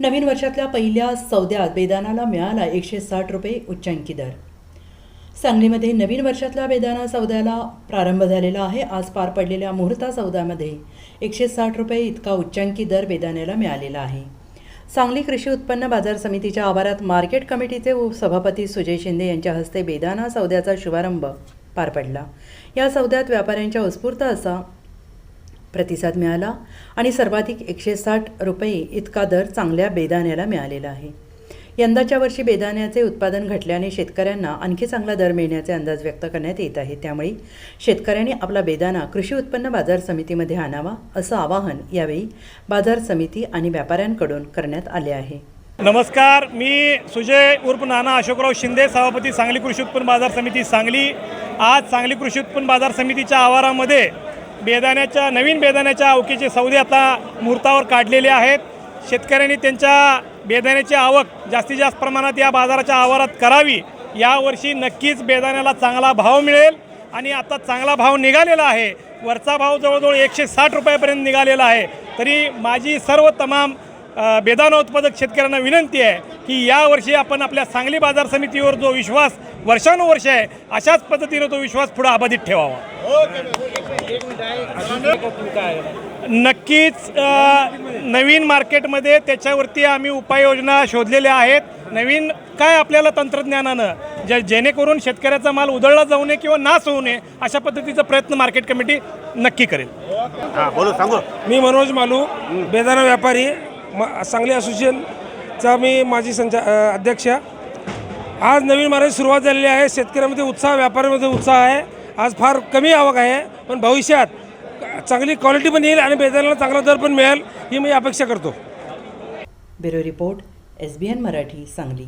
नवीन वर्षातल्या पहिल्या सौद्यात बेदानाला मिळाला एकशे साठ रुपये उच्चांकी दर. सांगलीमध्ये नवीन वर्षातल्या बेदाना सौद्याला प्रारंभ झालेला आहे. आज पार पडलेल्या मुहूर्ता सौद्यामध्ये एकशे साठ रुपये इतका उच्चांकी दर बेदाण्याला मिळालेला आहे. सांगली कृषी उत्पन्न बाजार समितीच्या आवारात मार्केट कमिटीचे सभापती सुजय शिंदे यांच्या हस्ते बेदाना सौद्याचा शुभारंभ पार पडला. या सौद्यात व्यापाऱ्यांच्या उत्स्फूर्त असा प्रतिसाद मिळाला आणि सर्वाधिक एकशे साठ रुपये इतका दर चांगल्या बेदाण्याला मिळालेला आहे. यंदाच्या वर्षी बेदाण्याचे उत्पादन घटल्याने शेतकऱ्यांना आणखी चांगला दर मिळण्याचे अंदाज व्यक्त करण्यात येत आहे. त्यामुळे शेतकऱ्यांनी आपला बेदाना कृषी उत्पन्न बाजार समितीमध्ये आणावा असं आवाहन यावेळी बाजार समिती आणि व्यापाऱ्यांकडून करण्यात आले आहे. नमस्कार मी सुजय उर्फ नाना अशोकराव शिंदे सभापती सांगली कृषी उत्पन्न बाजार समिती सांगली. आज सांगली कृषी उत्पन्न बाजार समितीच्या आवारामध्ये बेदाण्याच्या नवीन बेदाण्याच्या अवकीचे सौदे आता मुहूर्तावर काढलेले आहेत. शेतकऱ्यांनी त्यांच्या बेदाण्याची आवक जास्तीत जास्त प्रमाणात या बाजाराच्या आवारात करावी. यावर्षी नक्कीच बेदाण्याला चांगला भाव मिळेल आणि आता चांगला भाव निघालेला आहे. वरचा भाव जवळजवळ एकशे साठ रुपयापर्यंत निघालेला आहे. तरी माझी सर्व तमाम अ, बेदाणा उत्पादक शेतकऱ्यांना विनंती आहे की यावर्षी आपण आपल्या सांगली बाजार समितीवर जो विश्वास वर्षानुवर्ष आहे अशाच पद्धतीनं तो विश्वास पुढे अबाधित ठेवावा. नक्कीच नवीन मार्केटमध्ये त्याच्यावरती आम्ही उपाययोजना शोधलेल्या आहेत. नवीन काय आपल्याला तंत्रज्ञानानं जे जेणेकरून शेतकऱ्याचा माल उधळला जाऊ नये किंवा नाश होऊ नये अशा पद्धतीचा प्रयत्न मार्केट कमिटी नक्की करेल. हा बोलो सांगू. मी मनोज मालू बेदाणा व्यापारी. म सांगली असोसिएशनचा मी माजी संचा अध्यक्ष आज नवीन मार्गाची सुरुवात झालेली आहे. शेतकऱ्यामध्ये उत्साह व्यापाऱ्यामध्ये उत्साह आहे. आज फार कमी आवक आहे पण भविष्यात चांगली क्वालिटी पण येईल आणि बेदाण्याला चांगला दर पण मिळेल ही मी अपेक्षा करतो. Bureau report S B N Marathi Sangli.